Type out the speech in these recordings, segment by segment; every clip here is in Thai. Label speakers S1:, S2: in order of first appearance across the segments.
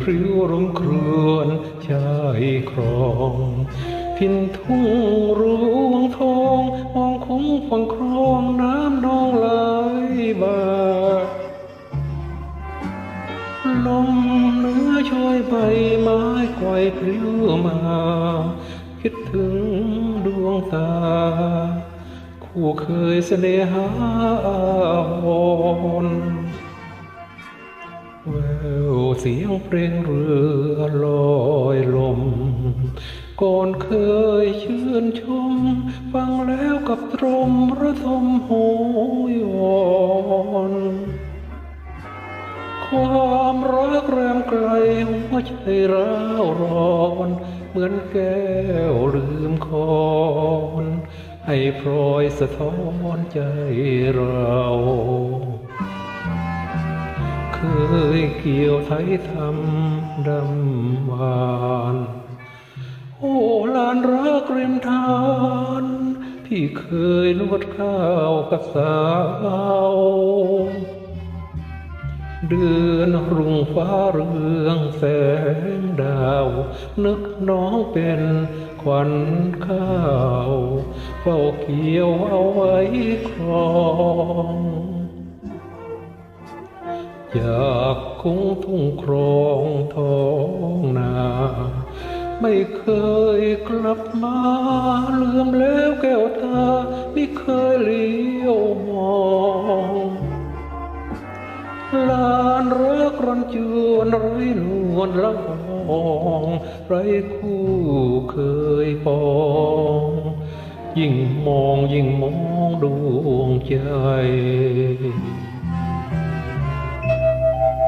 S1: พริ้วรมครวนชายครองพินทุ่งรวงทองมองคงฟังครองน้ำนองไหลบาลมเนื้อช่วยใบไม้ไกวพริ้วมา คิดถึงดวงตา คู่เคยเสน่หาวอน แววเสียงเพลงเรือลอยลม ก่อนเคยชื่นชม ฟังแล้วกับตรมระทมโหยหวนความรักแรมไกลหัวใจร้าวร้อน เหมือนแก้วลืมคอนให้พลอยสะท้อนใจเรา ยเกี่ยวไทยทำดำหวานโอ้ลานรักริมทานพี่เคยนวดข้าวกับสาวเดือนรุ่งฟ้าเรืองแสงดาว นึกน้องเป็นขวัญข้าว เฝ้าเกี่ยวเอาไว้ครอง อยากคงทุ่งครองทองนา ไม่เคยกลับมาเลื่อมแล้วแก้วตาไม่เคยเลี้ยวมองลานรักรันจวนไรนวลละหองไรคู่เคยปอง ยิ่งมองยิ่งมองดวงใจ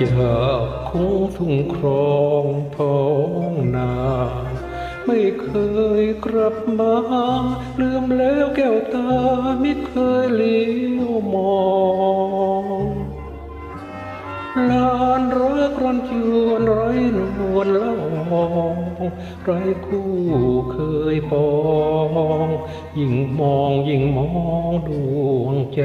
S1: จากคุ้งทุ่งครองท้องนา ไม่เคยกลับมา ลืมแล้วแก้วตาไม่เคยเลี้ยวมองลานรักรันจวนไรนวลละหองไรคู่เคยปอง ยิ่งมองยิ่งมองดวงใจ